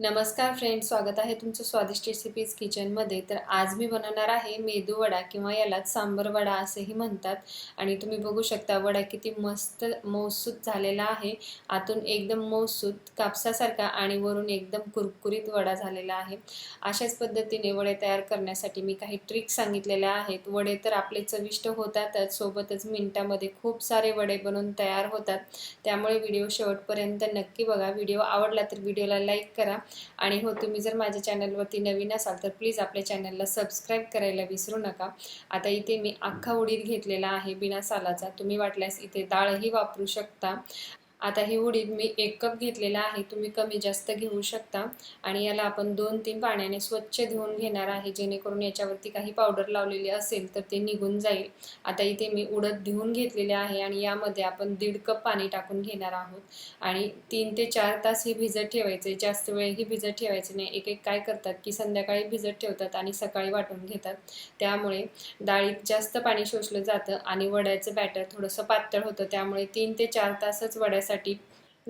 नमस्कार फ्रेंड स्वागत आहे तुमचं स्वादिष्ट रेसिपीज किचनमध्ये तर आज मी बनवणार आहे मेदू वडा किंवा यालाच सांबर वडा असेही म्हणतात. आणि तुम्ही बघू शकता वडा किती मस्त मौसूत झालेला आहे. आतून एकदम मौसूत कापसासारखा आणि वरून एकदम कुरकुरीत वडा झालेला आहे. अशाच पद्धतीने वडे तयार करण्यासाठी मी काही ट्रिक सांगितलेल्या आहेत. वडे तर आपले चविष्ट होतातच सोबतच मिनटामध्ये खूप सारे वडे बनवून तयार होतात. त्यामुळे व्हिडिओ शेवटपर्यंत नक्की बघा. व्हिडिओ आवडला तर व्हिडिओला लाईक करा. आणि हो तुम्ही जर माझ्या चॅनलवरती नवीन असाल तर प्लीज आपल्या चॅनलला सबस्क्राईब करायला विसरू नका. आता इथे मी अख्खा उडीद घेतलेला आहे बिना सालाचा. तुम्ही वाटल्यास इथे डाळही वापरू शकता. आता ही उडीद मी एक कप घेतलेला आहे तुम्ही कमी जास्त घेऊ शकता. आणि याला आपण दोन तीन पाण्याने स्वच्छ धुवून घेणार आहे जेणेकरून याच्यावरती काही पावडर लावलेली असेल तर ते निघून जाईल. आता इथे मी उडद धुवून घेतलेले आहे आणि यामध्ये आपण दीड कप पाणी टाकून घेणार आहोत. आणि तीन ते चार तास ही भिजत ठेवायचे जास्त वेळही भिजत ठेवायचे नाही. एक एक काय करतात की संध्याकाळी भिजत ठेवतात आणि सकाळी वाटून घेतात. त्यामुळे डाळीत जास्त पाणी शोषलं जातं आणि वड्याचं बॅटर थोडंसं पातळ होतं. त्यामुळे तीन ते चार तासच वड्यासाठी साठी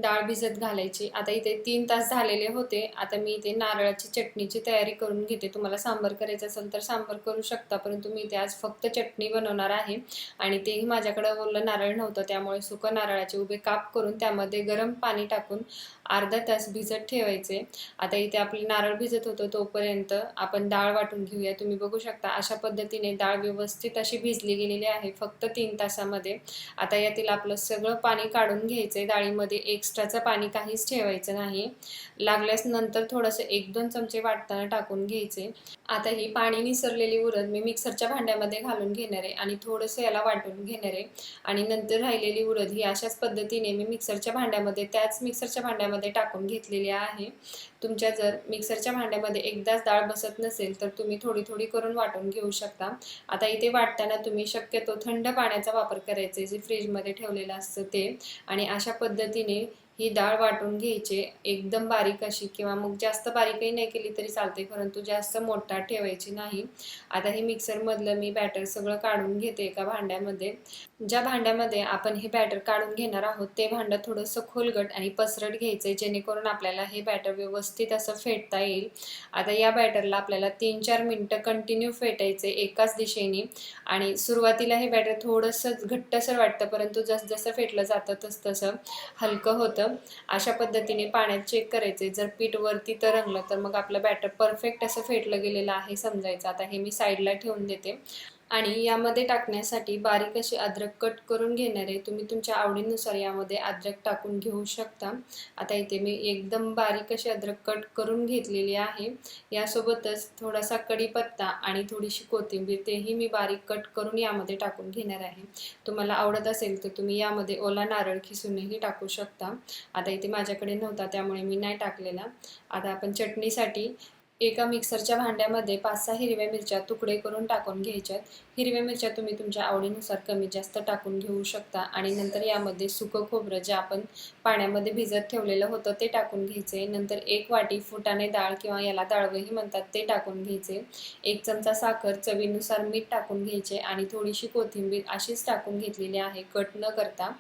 डाळ भिजत घालायची. आता इथे तीन तास झालेले होते. आता मी इथे नारळाची चटणीची तयारी करून घेते. तुम्हाला सांबर करायचं असेल तर सांबर करू शकता परंतु मी इथे आज फक्त चटणी बनवणार आहे आणि तेही माझ्याकडं ओलं नारळ नव्हतं. त्यामुळे सुकं नारळाचे उभे काप करून त्यामध्ये गरम पाणी टाकून अर्धा तास भिजत ठेवायचे. आता इथे आपले नारळ भिजत होतं तोपर्यंत आपण डाळ वाटून घेऊया. तुम्ही बघू शकता अशा पद्धतीने डाळ व्यवस्थित अशी भिजली गेलेली आहे फक्त तीन तासामध्ये. आता यातील आपलं सगळं पाणी काढून घ्यायचं डाळीमध्ये एक एक्स्ट्राचं पाणी काहीच ठेवायचं नाही. लागल्यास नंतर थोडंसं एक दोन चमचे वाटताना टाकून घ्यायचे. आता ही पाणी निसरलेली उरद मी मिक्सरच्या भांड्यामध्ये घालून घेणार आहे आणि थोडंसं याला वाटून घेणार आहे. आणि नंतर राहिलेली उरद ही अशाच पद्धतीने मी मिक्सरच्या भांड्यामध्ये त्याच मिक्सरच्या भांड्यामध्ये टाकून घेतलेली आहे. तुमच्या जर मिक्सरच्या भांड्यामध्ये एकदाच डाळ बसत नसेल तर तुम्ही थोडी थोडी करून वाटून घेऊ शकता. आता इथे वाटताना तुम्ही शक्यतो थंड पाण्याचा वापर करायचा जे फ्रीजमध्ये ठेवलेलं असतं ते. आणि अशा पद्धतीने ही डाळ वाटून घ्यायची. एकदम बारीक अशी किंवा मग जास्त बारीकही नाही केली तरी चालते परंतु जास्त मोठा ठेवायची नाही. आता हे मिक्सरमधलं मी बॅटर सगळं काढून घेते एका भांड्यामध्ये. ज्या भांड्यामध्ये आपण हे बॅटर काढून घेणार आहोत ते भांडं थोडंसं खोलगट आणि पसरट घ्यायचं आहे जेणेकरून आपल्याला हे बॅटर व्यवस्थित असं फेटता येईल. आता या बॅटरला आपल्याला तीन चार मिनटं कंटिन्यू फेटायचे एकाच दिशेने. आणि सुरुवातीला हे बॅटर थोडंसं घट्टसर वाटतं परंतु जसजसं फेटलं जातं तसतसं हलकं होतं. अशा पद्धतीने पाण्यात चेक करायचे. जर पीठ वरती तरंगलं तर मग आपलं बॅटर परफेक्ट असं फेटलं गेलेलं आहे समजायचं. आता हे मी साईडला ठेवून देते. आणि यामध्ये टाकण्यासाठी बारीक अशी अद्रक कट करून घेणार आहे. तुम्ही तुमच्या आवडीनुसार यामध्ये अद्रक टाकून घेऊ शकता. आता इथे मी एकदम बारीक अशी अद्रक कट करून घेतलेली आहे. यासोबतच थोडासा कढीपत्ता आणि थोडीशी कोथिंबीर तेही मी बारीक कट करून यामध्ये टाकून घेणार आहे. तुम्हाला आवडत असेल तर तुम्ही यामध्ये ओला नारळ खिसूनही टाकू शकता. आता इथे माझ्याकडे नव्हता त्यामुळे मी नाही टाकलेला. आता आपण चटणीसाठी एका मिक्सरच्या भांड्यामध्ये पाच सहा हिरव्या मिरच्या तुकडे करून टाकून घ्यायच्यात. हिरव्या मिरच्या तुम्ही तुमच्या आवडीनुसार कमी जास्त टाकून घेऊ शकता. आणि नंतर यामध्ये सुकं खोबरं जे आपण पाण्यामध्ये भिजत ठेवलेलं होतं ते टाकून घ्यायचे. नंतर एक वाटी फुटाणे डाळ किंवा याला डाळवंही म्हणतात ते टाकून घ्यायचे. एक चमचा साखर चवीनुसार मीठ टाकून घ्यायचे आणि थोडीशी कोथिंबीर अशीच टाकून घेतलेली आहे. कट न करता.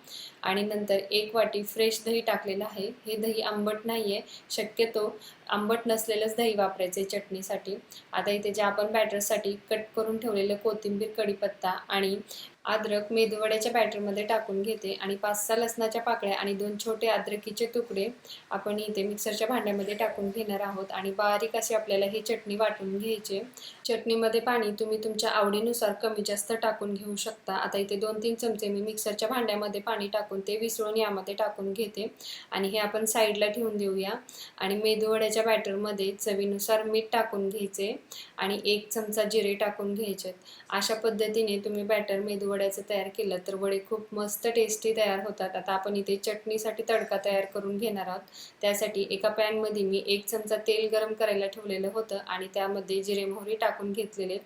आणि नंतर एक वाटी फ्रेश दही टाकलेलं आहे. हे दही आंबट नाही आहे शक्यतो आंबट नसलेलंच दही वापरायचे चटणीसाठी. आता इथे जे आपण बॅटरसाठी कट करून ठेवलेलं कोथिंबीर कढीपत्ता आणि अद्रक मेदूवड्याच्या बॅटरमध्ये टाकून घेते आणि पाच सहा लसणाच्या पाकळ्या आणि दोन छोटे अद्रकीचे तुकडे आपण इथे मिक्सरच्या भांड्यामध्ये टाकून घेणार आहोत. आणि बारीक अशी आपल्याला ही चटणी वाटून घ्यायची. चटणीमध्ये पाणी तुम्ही तुमच्या आवडीनुसार कमी जास्त टाकून घेऊ शकता. आता इथे दोन तीन चमचे मी मिक्सरच्या भांड्यामध्ये पाणी टाकून ते विसळून यामध्ये टाकून घेते. आणि हे आपण साईडला ठेवून देऊया. आणि मेदूवड्याच्या बॅटरमध्ये चवीनुसार मीठ टाकून घ्यायचे. आणि एक चमचा जिरे टाकून घ्यायचे. अशा पद्धतीने तुम्ही बॅटर मेदू वड्याचं तयार केलं तर वडे खूप मस्त टेस्टी तयार होतात. आता आपण इथे चटणीसाठी तडका तयार करून घेणार आहोत. त्यासाठी एका पॅनमध्ये मी एक चमचा तेल गरम करायला ठेवलेलं होतं आणि त्यामध्ये जिरे मोहरी टाकून घेतलेले.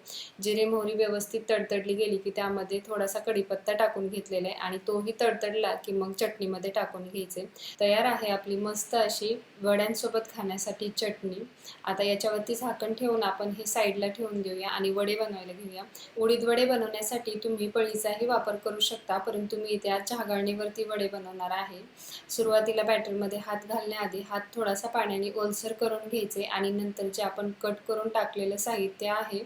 जिरे मोहरी व्यवस्थित तडतडली गेली की त्यामध्ये थोडासा कढीपत्ता टाकून घेतलेला आहे आणि तोही तडतडला की मग चटणीमध्ये टाकून घ्यायचे. तयार आहे आपली मस्त अशी वड्यांसोबत खाण्यासाठी चटणी. आता याच्यावरती झाकण ठेवून आपण हे साईडला ठेवून घेऊया आणि वडे बनवायला घेऊया. उडीद वडे बनवण्यासाठी तुम्ही पळी वडीचाही वापर करू शकता परंतु मी इथे आज चहागाळणीवरती वडे बनवणार आहे. सुरुवातीला बॅटरमध्ये हात घालण्याआधी हात थोडासा पाण्याने ओलसर करून घ्यायचे आणि नंतर जे आपण कट करून टाकलेलं साहित्य आहे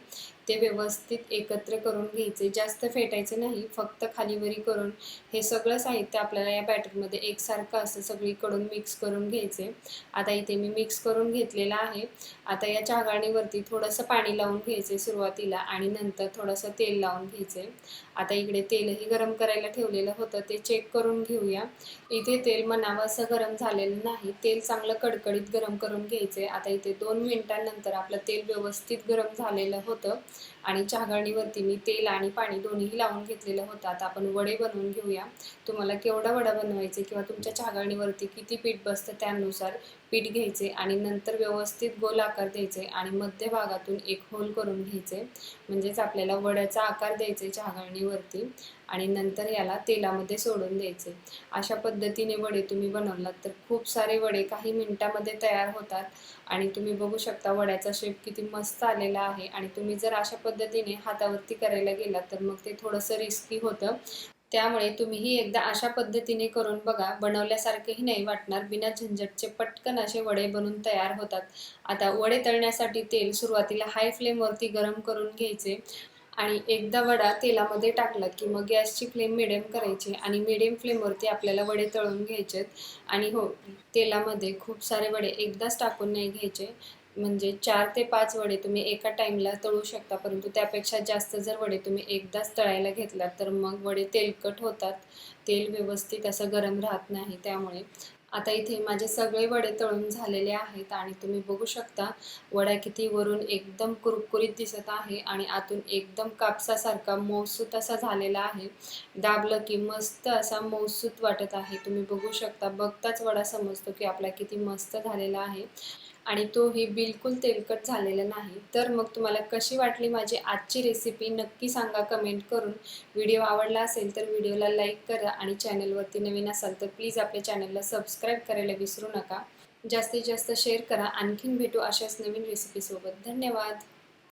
ते व्यवस्थित एकत्र करून घ्यायचे. जास्त फेटायचे नाही फक्त खालीवरी करून हे सगळं साहित्य आपल्याला या बॅटरमध्ये एकसारखं असं सगळीकडून मिक्स करून घ्यायचे. आता इथे मी मिक्स करून घेतलेलं आहे. आता या चागाणीवरती थोडंसं पाणी लावून घ्यायचे सुरुवातीला आणि नंतर थोडंसं तेल लावून घ्यायचे. आता इकडे तेलही गरम करायला ठेवलेलं होतं ते चेक करून घेऊया. इथे तेल म्हणावं असं गरम झालेलं नाही. तेल चांगलं कडकडीत गरम करून घ्यायचे. आता इथे दोन मिनिटांनंतर आपलं तेल व्यवस्थित गरम झालेलं होतं. आणि चहागाणीवरती मी तेल आणि पाणी दोन्हीही लावून घेतलेलं होतं. आता आपण वडे बनवून घेऊया. तुम्हाला केवढा वडा बनवायचे किंवा तुमच्या चहागाणीवरती किती पीठ बसतं त्यानुसार पीठ घ्यायचे आणि नंतर व्यवस्थित गोल आकार द्यायचे आणि मध्यभागातून एक होल करून घ्यायचे. म्हणजेच आपल्याला वड्याचा आकार द्यायचे चहागाळणीवरती आणि नंतर याला तेलामध्ये सोडून द्यायचे. अशा पद्धतीने वडे तुम्ही बनवलात तर खूप सारे वडे काही मिनिटामध्ये तयार होतात आणि तुम्ही बघू शकता वड्याचा शेप किती मस्त आलेला आहे आणि तुम्ही जर अशा पद्धतीने हातावरती करायला गेलात तर मग ते थोडंसं रिस्की होतं. त्यामुळे तुम्हीही एकदा अशा पद्धतीने करून बघा. बनवल्यासारखेही नाही वाटणार. बिना झंझटचे पटकन असे वडे बनून तयार होतात. आता वडे तळण्यासाठी तेल सुरुवातीला हाय फ्लेमवरती गरम करून घ्यायचे. आणि एकदा वडा तेलामध्ये टाकला की मग गॅसची फ्लेम मिडियम करायची आणि मिडियम फ्लेमवरती आपल्याला वडे तळून घ्यायचेत. आणि हो तेलामध्ये खूप सारे वडे एकदाच टाकून नाही घ्यायचे. म्हणजे चार ते पाच वडे तुम्ही एका टाईमला तळू शकता परंतु त्यापेक्षा जास्त जर वडे तुम्ही एकदाच तळायला घेतलात तर मग वडे तेलकट होतात. तेल व्यवस्थित असं गरम राहत नाही त्यामुळे. आता इथे माझे सगळे वडे तळून झालेले आहेत आणि तुम्ही बघू शकता वड्या किती वरून एकदम कुरकुरीत दिसत आहे आणि आतून एकदम कापसासारखा मौसूत असा झालेला आहे. दाबलं की मस्त असा मौसूत वाटत आहे. तुम्ही बघू शकता बघताच वडा समजतो की आपला किती मस्त झालेला आहे. आणि तोही बिलकुल तेलकट झालेला नाही. तर मग तुम्हाला कशी वाटली माझी आजची रेसिपी नक्की सांगा कमेंट करून. व्हिडिओ आवडला असेल तर व्हिडिओला लाईक करा आणि चॅनलवरती नवीन असाल तर प्लीज आपल्या चॅनलला सबस्क्राईब करायला विसरू नका. जास्तीत जास्त शेअर करा. आणखीन भेटू अशाच नवीन रेसिपीसोबत धन्यवाद.